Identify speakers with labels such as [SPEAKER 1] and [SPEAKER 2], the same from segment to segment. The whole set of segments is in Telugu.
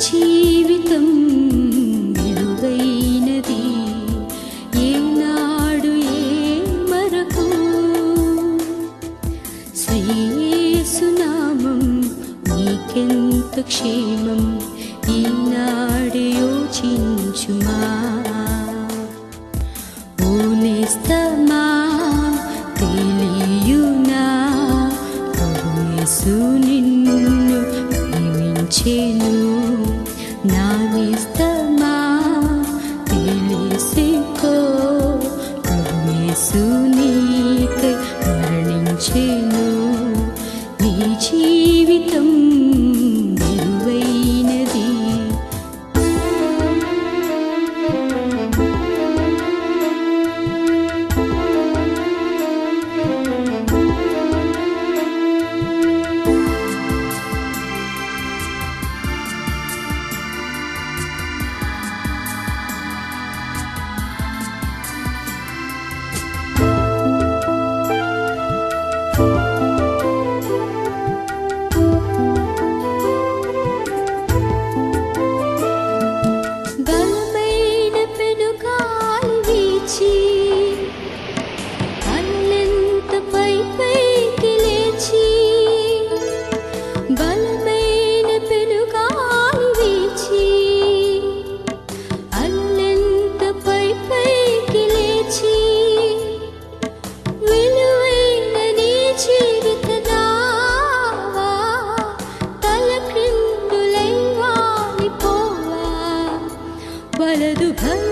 [SPEAKER 1] జీవితం విలువైనది. ఏనాడు ఏ మరకు? శ్రీయేసునామం నీకెంత క్షేమం? ఈనాడు యోచించుమా? ఓ నా తెలిసికో ప్రభు నీకై మరణించెను. నీ జీవితం వలదు భయము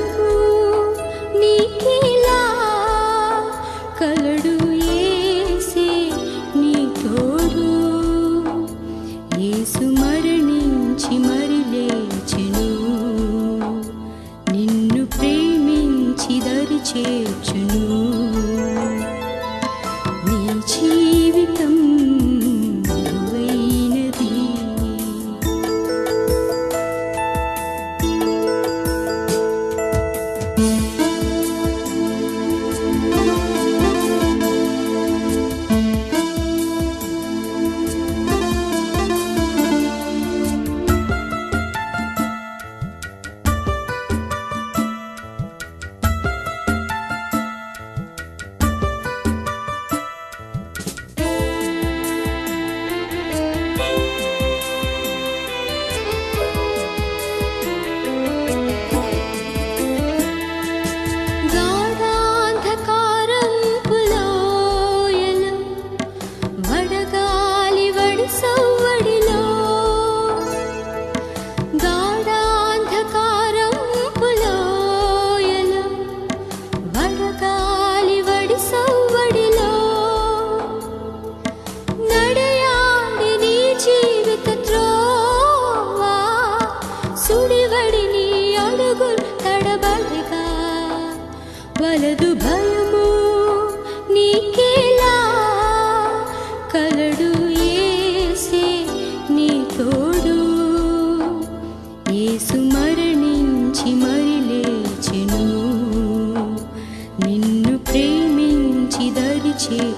[SPEAKER 1] కలడు ఏసే నీ తోడు. ఏసు మరణించి మరి లేచెను. నిన్ను ప్రేమించి దరిచే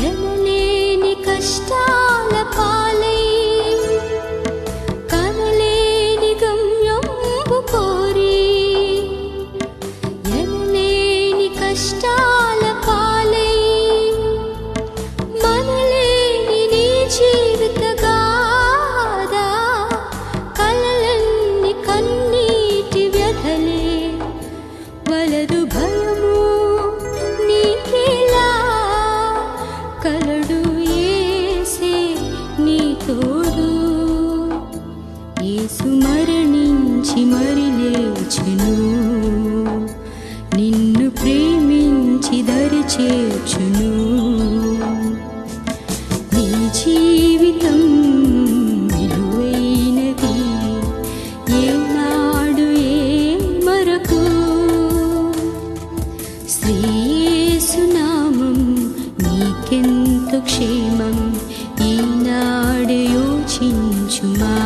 [SPEAKER 1] ఎనలేని కష్టాల పాలై కనలేని గమ్యంబు కోరి ఎనలేని కష్టాల పాలై మనలేని నీ జీవిత గాథ కలలన్నీ కన్నీటి వ్యధలే వలదు భయ చేర్చును. నిన్ను ప్రేమించి దరి చేర్చును. నీ జీవితం విలువైనది. ఏనాడు ఏ మరకు శ్రీయేసునామం నీకెంత క్షేమం. ఈనాడు యోచించుమా?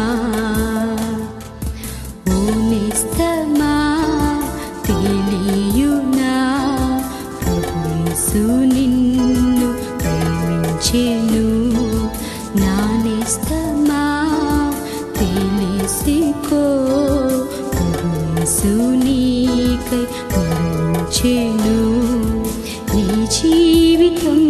[SPEAKER 1] నీకై మరణించెను నీ జీవితం